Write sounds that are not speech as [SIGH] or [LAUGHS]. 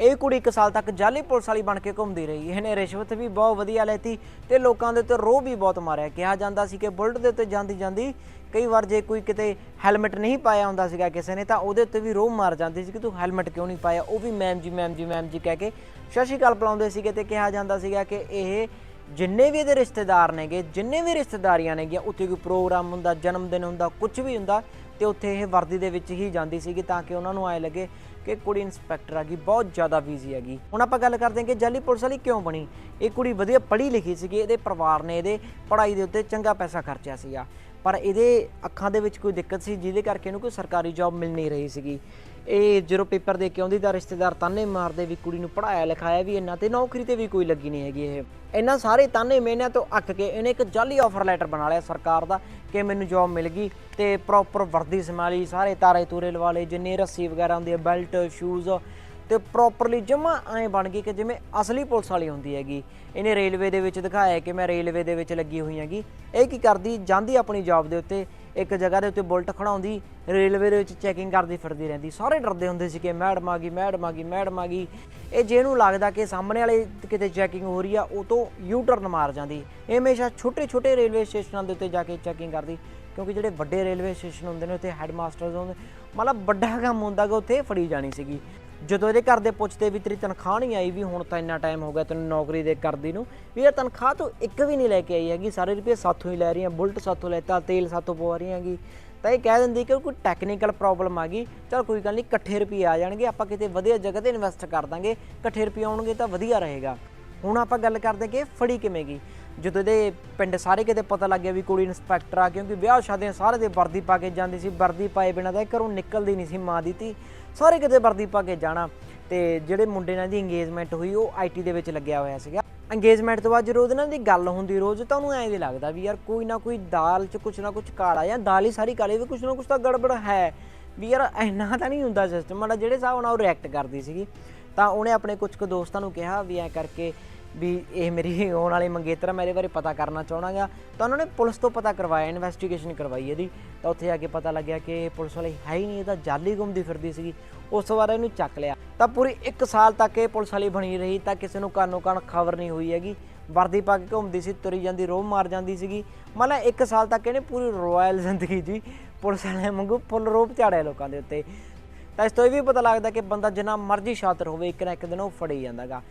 ਇਹ ਕੁੜੀ ਇੱਕ ਸਾਲ ਤੱਕ ਜਾਲੀ ਪੁਲਿਸ ਵਾਲੀ ਬਣ ਕੇ ਘੁੰਮਦੀ ਰਹੀ। ਇਹਨੇ ਰਿਸ਼ਵਤ ਵੀ ਬਹੁਤ ਵਧੀਆ ਲੈਤੀ ਤੇ ਲੋਕਾਂ ਦੇ ਉੱਤੇ ਰੋਹ ਵੀ ਬਹੁਤ ਮਾਰਿਆ। ਕਿਹਾ ਜਾਂਦਾ ਸੀ ਕਿ ਬੁਲਟ ਦੇ ਉੱਤੇ ਜਾਂਦੀ ਜਾਂਦੀ ਕਈ ਵਾਰ ਜੇ ਕੋਈ ਕਿਤੇ ਹੈਲਮਟ ਨਹੀਂ ਪਾਇਆ ਹੁੰਦਾ ਸੀਗਾ ਕਿਸੇ ਨੇ, ਤਾਂ ਉਹਦੇ ਉੱਤੇ ਵੀ ਰੋਹ ਮਾਰ ਜਾਂਦੀ ਸੀ ਕਿ ਤੂੰ ਹੈਲਮਟ ਕਿਉਂ ਨਹੀਂ ਪਾਇਆ? ਉਹ ਵੀ ma'am ji ma'am ji ma'am ji ਕਹਿ ਕੇ ਸਤਿ ਸ਼੍ਰੀ ਅਕਾਲ ਸੀਗੇ ਤੇ ਕਿਹਾ ਜਾਂਦਾ ਸੀਗਾ ਕਿ ਇਹ ਜਿੰਨੇ ਵੀ ਇਹਦੇ ਰਿਸ਼ਤੇਦਾਰ ਨੇਗੇ, ਜਿੰਨੇ ਵੀ ਰਿਸ਼ਤੇਦਾਰੀਆਂ ਨੇਗੀਆਂ, ਉੱਥੇ ਕੋਈ ਪ੍ਰੋਗਰਾਮ ਹੁੰਦਾ ਜਨਮ ਦਿਨ ਹੁੰਦਾ ਕੁਝ ਵੀ ਹੁੰਦਾ ਤੇ ਉੱਥੇ ਇਹ ਵਰਦੀ ਦੇ ਵਿੱਚ ਹੀ ਜਾਂਦੀ ਸੀਗੀ ਤਾਂ ਕਿ ਉਹਨਾਂ ਨੂੰ ਆਏ ਲੱਗੇ ਕਿ ਕੁੜੀ ਇੰਸਪੈਕਟਰ ਆ ਗਈ, ਬਹੁਤ ਜ਼ਿਆਦਾ ਬਿਜ਼ੀ ਹੈਗੀ। ਹੁਣ ਆਪਾਂ ਗੱਲ ਕਰਦੇ ਹਾਂ ਕਿ ਜਾਲੀ ਪੁਲਿਸ ਵਾਲੀ ਕਿਉਂ ਬਣੀ? ਇਹ ਕੁੜੀ ਵਧੀਆ ਪੜ੍ਹੀ ਲਿਖੀ ਸੀਗੀ, ਇਹਦੇ ਪਰਿਵਾਰ ਨੇ ਇਹਦੇ ਪੜ੍ਹਾਈ ਦੇ ਉੱਤੇ ਚੰਗਾ ਪੈਸਾ ਖਰਚਿਆ ਸੀਗਾ। ਪਰ ਇਹਦੇ ਅੱਖਾਂ ਦੇ ਵਿੱਚ ਕੋਈ ਦਿੱਕਤ ਸੀ, ਜਿਹਦੇ ਕਰਕੇ ਇਹਨੂੰ ਕੋਈ ਸਰਕਾਰੀ ਜੌਬ ਮਿਲ ਨਹੀਂ ਰਹੀ ਸੀਗੀ। ਇਹ ਜਦੋਂ ਪੇਪਰ ਦੇ ਕੇ ਆਉਂਦੀ ਤਾਂ ਰਿਸ਼ਤੇਦਾਰ ਤਾਨੇ ਮਾਰਦੇ ਵੀ ਕੁੜੀ ਨੂੰ ਪੜਾਇਆ ਲਿਖਾਇਆ ਵੀ ਇੰਨਾ ਤੇ, ਨੌਕਰੀ ਤੇ ਵੀ ਕੋਈ ਲੱਗੀ ਨਹੀਂ ਹੈਗੀ ਇਹ। ਇਹਨਾਂ ਸਾਰੇ ਤਾਨੇ ਮਿਹਨਿਆਂ ਤੋਂ ਅੱਕ ਕੇ ਇਹਨੇ ਇੱਕ ਜਾਲੀ ਆਫਰ ਲੈਟਰ ਬਣਾ ਲਿਆ ਸਰਕਾਰ ਦਾ ਕਿ ਮੈਨੂੰ ਜੌਬ ਮਿਲ ਗਈ ਤੇ ਪ੍ਰੋਪਰ ਵਰਦੀ ਸੰਭਾਲੀ, ਸਾਰੇ ਤਾਰੇ ਤੂਰੇ ਲਵਾ ਲਏ, ਜਿੰਨੇ ਰੱਸੀ ਵਗੈਰਾ ਹੁੰਦੀ ਹੈ ਬੈਲਟ ਸ਼ੂਜ਼ ਤੇ ਪ੍ਰੋਪਰਲੀ ਜਮਾ ਐ ਬਣ ਗਈ ਕਿ ਜਿਵੇਂ ਅਸਲੀ ਪੁਲਿਸ ਵਾਲੀ ਹੁੰਦੀ ਹੈਗੀ। ਇਹਨੇ ਰੇਲਵੇ ਦੇ ਵਿੱਚ ਦਿਖਾਇਆ ਕਿ ਮੈਂ ਰੇਲਵੇ ਦੇ ਵਿੱਚ ਲੱਗੀ ਹੋਈ ਹੈਗੀ। ਇਹ ਕੀ ਕਰਦੀ, ਜਾਂਦੀ ਆਪਣੀ ਜੌਬ ਦੇ ਉੱਤੇ ਇੱਕ ਜਗ੍ਹਾ ਦੇ ਉੱਤੇ ਬੁਲਟ ਖੜਾਉਂਦੀ, ਰੇਲਵੇ ਦੇ ਵਿੱਚ ਚੈਕਿੰਗ ਕਰਦੀ ਫਿਰਦੀ ਰਹਿੰਦੀ। ਸਾਰੇ ਡਰਦੇ ਹੁੰਦੇ ਸੀ ਕਿ ਮੈਡਮ ਆ ਗਈ, ਮੈਡਮ ਆ ਗਈ, ਮੈਡਮ ਆ ਗਈ। ਇਹ ਜਿਹਨੂੰ ਲੱਗਦਾ ਕਿ ਸਾਹਮਣੇ ਵਾਲੇ ਕਿਤੇ ਚੈਕਿੰਗ ਹੋ ਰਹੀ ਆ, ਉਹ ਤੋਂ ਯੂ ਟਰਨ ਮਾਰ ਜਾਂਦੀ। ਇਹ ਹਮੇਸ਼ਾ ਛੋਟੇ ਛੋਟੇ ਰੇਲਵੇ ਸਟੇਸ਼ਨਾਂ ਦੇ ਉੱਤੇ ਜਾ ਕੇ ਚੈਕਿੰਗ ਕਰਦੀ, ਕਿਉਂਕਿ ਜਿਹੜੇ ਵੱਡੇ ਰੇਲਵੇ ਸਟੇਸ਼ਨ ਹੁੰਦੇ ਨੇ, ਉੱਥੇ ਹੈਡਮਾਸਟਰਸ ਹੁੰਦੇ ਮਤਲਬ ਵੱਡਾ ਕੰਮ ਹੁੰਦਾ ਕਿ ਉੱਥੇ ਫੜੀ ਜਾਣੀ ਸੀਗੀ। ਜਦੋਂ ਇਹਦੇ ਘਰ ਦੇ ਪੁੱਛਦੇ ਵੀ ਤੇਰੀ ਤਨਖਾਹ ਨਹੀਂ ਆਈ ਵੀ ਹੁਣ ਤਾਂ ਇੰਨਾ ਟਾਈਮ ਹੋ ਗਿਆ ਤੈਨੂੰ ਨੌਕਰੀ ਦੇ ਕਰਦੀ ਨੂੰ, ਵੀ ਇਹ ਤਨਖਾਹ ਤੋਂ ਇੱਕ ਵੀ ਨਹੀਂ ਲੈ ਕੇ ਆਈ ਹੈਗੀ, ਸਾਰੇ ਰੁਪਏ ਸਾਥੋਂ ਹੀ ਲੈ ਰਹੀ ਰਹੀਆਂ ਬੁਲਟ ਸਾਥੋਂ ਲੈਤਾ ਤੇਲ ਸਾਥੋਂ ਪਵਾ ਰਹੀ ਹੈਗੀ। ਤਾਂ ਇਹ ਕਹਿ ਦਿੰਦੀ ਕਿ ਕੋਈ ਟੈਕਨੀਕਲ ਪ੍ਰੋਬਲਮ ਆ ਗਈ, ਚਲ ਕੋਈ ਗੱਲ ਨਹੀਂ, ਇਕੱਠੇ ਰੁਪਏ ਆ ਜਾਣਗੇ, ਆਪਾਂ ਕਿਤੇ ਵਧੀਆ ਜਗ੍ਹਾ ਤੇ ਇਨਵੈਸਟ ਕਰ ਦਾਂਗੇ, ਇਕੱਠੇ ਰੁਪਏ ਆਉਣਗੇ ਤਾਂ ਵਧੀਆ ਰਹੇਗਾ। ਹੁਣ ਆਪਾਂ ਗੱਲ ਕਰਦੇ ਕਿ ਫੜੀ ਕਿਵੇਂ ਗਈ। ਜਦੋਂ ਇਹਦੇ ਪਿੰਡ ਸਾਰੇ ਕਿਤੇ ਪਤਾ ਲੱਗ ਗਿਆ ਵੀ ਕੁੜੀ ਇੰਸਪੈਕਟਰ ਆ, ਕਿਉਂਕਿ ਵਿਆਹ ਸ਼ਾਦੀਆਂ ਸਾਰੇ ਦੇ ਵਰਦੀ ਪਾ ਕੇ ਜਾਂਦੀ ਸੀ, ਵਰਦੀ ਪਾਏ ਬਿਨਾਂ ਤਾਂ ਇਹ ਘਰੋਂ ਨਿਕਲਦੀ ਨਹੀਂ ਸੀ ਮਾਂ ਦੀ ਧੀ। ਸਾਰੇ ਕਿਤੇ ਵਰਦੀ ਪਾ ਕੇ ਜਾਣਾ। ਤੇ ਜਿਹੜੇ ਮੁੰਡੇ ਨਾਲ ਦੀ ਇੰਗੇਜਮੈਂਟ ਹੋਈ, ਉਹ ਆਈਟੀ ਦੇ ਵਿੱਚ ਲੱਗਿਆ ਹੋਇਆ ਸੀਗਾ। ਇੰਗੇਜਮੈਂਟ ਤੋਂ ਬਾਅਦ ਜਦੋਂ ਉਹਦੇ ਨਾਲ ਦੀ ਗੱਲ ਹੁੰਦੀ ਰੋਜ਼, ਤਾਂ ਉਹਨੂੰ ਐਂ ਦੇ ਲੱਗਦਾ ਵੀ ਯਾਰ ਕੋਈ ਨਾ ਕੋਈ ਦਾਲ 'ਚ ਕੁਛ ਨਾ ਕੁਛ ਕਾਲਾ ਜਾਂ ਦਾਲ ਹੀ ਸਾਰੀ ਕਾਲੀ ਵੀ ਕੁਛ ਨਾ ਕੁਛ ਤਾਂ ਗੜਬੜ ਹੈ। ਵੀ ਯਾਰ ਇੰਨਾ ਤਾਂ ਨਹੀਂ ਹੁੰਦਾ ਸਿਸਟਮ ਮਾੜਾ ਜਿਹੜੇ ਹਿਸਾਬ ਨਾਲ ਉਹ ਰਿਐਕਟ ਕਰਦੀ ਸੀਗੀ। ਤਾਂ ਉਹਨੇ ਆਪਣੇ ਕੁਝ ਕੁ ਦੋਸਤਾਂ ਨੂੰ ਕਿਹਾ ਵੀ ਐਂ ਕਰਕੇ ਵੀ ਇਹ ਮੇਰੀ [LAUGHS] ਆਉਣ ਵਾਲੀ ਮੰਗੇਤਰਾ ਮੈਂ ਇਹਦੇ ਬਾਰੇ ਪਤਾ ਕਰਨਾ ਚਾਹਣਾਗਾ। ਤਾਂ ਉਹਨਾਂ ਨੇ ਪੁਲਿਸ ਤੋਂ ਪਤਾ ਕਰਵਾਇਆ ਇਨਵੈਸਟੀਗੇਸ਼ਨ ਕਰਵਾਈ ਇਹਦੀ। ਤਾਂ ਉੱਥੇ ਜਾ ਕੇ ਪਤਾ ਲੱਗਿਆ ਕਿ ਇਹ ਪੁਲਿਸ ਵਾਲੀ ਹੈ ਹੀ ਨਹੀਂ ਇਹਦਾ ਤਾਂ ਜਾਲੀ ਘੁੰਮਦੀ ਫਿਰਦੀ ਸੀਗੀ। ਉਸ ਤੋਂ ਬਾਅਦ ਇਹਨੂੰ ਚੱਕ ਲਿਆ। ਤਾਂ ਪੂਰੀ 1 ਸਾਲ ਤੱਕ ਇਹ ਪੁਲਿਸ ਵਾਲੀ ਬਣੀ ਰਹੀ, ਤਾਂ ਕਿਸੇ ਨੂੰ ਕਾਨੋ ਕਾਨ ਖਬਰ ਨਹੀਂ ਹੋਈ ਹੈਗੀ। ਵਰਦੀ ਪਾ ਕੇ ਘੁੰਮਦੀ ਸੀ, ਤੁਰੀ ਜਾਂਦੀ, ਰੋਹ ਮਾਰ ਜਾਂਦੀ ਸੀਗੀ। ਮਤਲਬ 1 ਸਾਲ ਤੱਕ ਇਹਨੇ ਪੂਰੀ ਰਾਇਲ ਜ਼ਿੰਦਗੀ ਜੀ ਪੁਲਿਸ ਵਾਲਿਆਂ ਵਾਂਗੂ ਫੁੱਲ ਰੋਪ ਝਾੜਿਆ ਲੋਕਾਂ ਦੇ ਉੱਤੇ। ਤਾਂ ਇਸ ਤੋਂ ਇਹ ਵੀ ਪਤਾ ਲੱਗਦਾ ਕਿ ਬੰਦਾ ਜਿੰਨਾ ਮਰਜ਼ੀ ਸ਼ਾਤਰ ਹੋਵੇ, ਇੱਕ ਨਾ ਇੱਕ ਦਿਨ ਉਹ ਫੜੇ ਜਾਂਦਾਗਾ।